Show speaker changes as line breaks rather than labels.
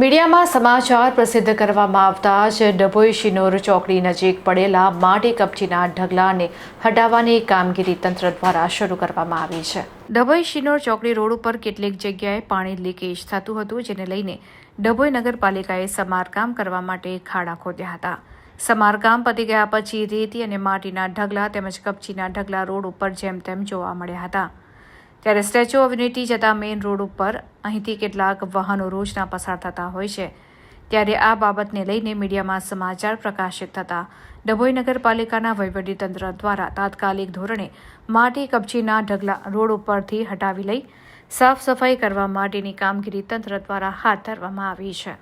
મીડિયામાં સમાચાર પ્રસિદ્ધ કરવામાં આવતા જ ડભોઈ શિનોર ચોકડી નજીક પડેલા માટી કપચીના ઢગલાને હટાવવાની કામગીરી તંત્ર દ્વારા શરૂ કરવામાં આવી છે. ડભોઈ શિનોર ચોકડી રોડ ઉપર કેટલીક જગ્યાએ પાણી લીકેજ થતું હતું, જેને લઈને ડભોઈ નગરપાલિકાએ સમારકામ કરવા માટે ખાડા ખોદ્યા હતા. સમારકામ પતી ગયા પછી રેતી અને માટીના ઢગલા તેમજ કપચીના ઢગલા રોડ ઉપર જેમ તેમ જોવા મળ્યા હતા. ત્યારે સ્ટેચ્યુ ઓફ યુનિટી જતા મેઇન રોડ ઉપર અહીંથી કેટલાક વાહનો રોજના પસાર થતા હોય છે. ત્યારે આ બાબતને લઈને મીડિયામાં સમાચાર પ્રકાશિત થતા ડભોઈ નગરપાલિકાના વહીવટીતંત્ર દ્વારા તાત્કાલિક ધોરણે માટી કપચીના ઢગલા રોડ ઉપરથી હટાવી લઈ સાફ સફાઈ કરવા માટેની કામગીરી તંત્ર દ્વારા હાથ ધરવામાં આવી છે.